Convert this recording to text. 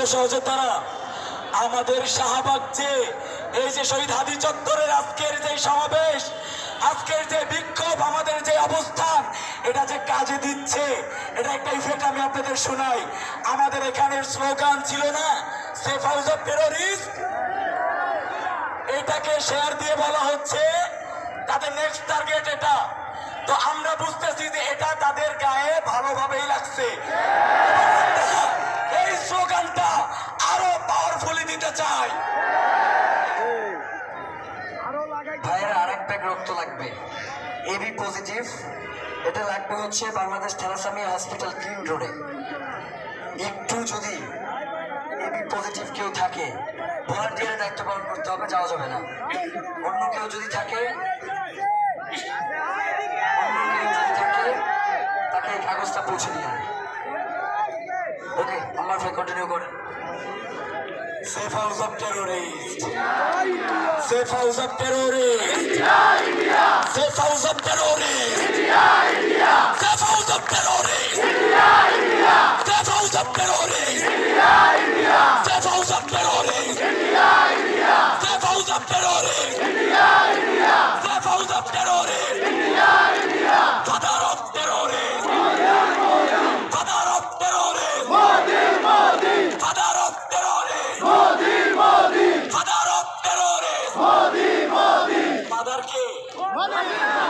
প্রিয় সহযোদ্ধারা আমাদের শাহবাগ যে, এই যে শহীদ হাদি চত্বরের আজকের যে সমাবেশ, আজকের যে বিক্ষোভ, আমাদের যে অবস্থান, এটা যে কাজে দিচ্ছে, এটা একটা ইফেক্ট আমি আপনাদের শোনাই। আমাদের এখানের স্লোগান ছিল না, সেফ হাউস অফ এটাকে শেয়ার দিয়ে বলা হচ্ছে, তাদের নেক্সট টার্গেট এটা। তো আমরা বুঝতেছি যে এটা তাদের গায়ে ভালোভাবেই লাগছে। পজিটিভ এটা লাগবে হচ্ছে বাংলাদেশ থ্যালাসামিয়া হসপিটাল গ্রিন রোডে। একটু যদি এবি পজিটিভ কেউ থাকে ভলান্টিয়ারের দায়িত্ব পালন করতে হবে, যাওয়া যাবে না। অন্য কেউ যদি থাকে, অন্য কেউ যদি থাকে, তাকে এই কাগজটা পৌঁছে দিয়ে ওকে আমার ভাই কন্টিনিউ করেন। Safe house of terrorist safe house of terrorist terrorists! India, India! Step out of terrorists! India, India! Step out of terrorists! India, India! Step out of terrorists! India, India! Qatar of terrorists! Qatar of terrorists! Modi, Modi! Qatar of terrorists! Modi, Modi! Qatar of terrorists! Modi, Modi! Qatar ke? Modi!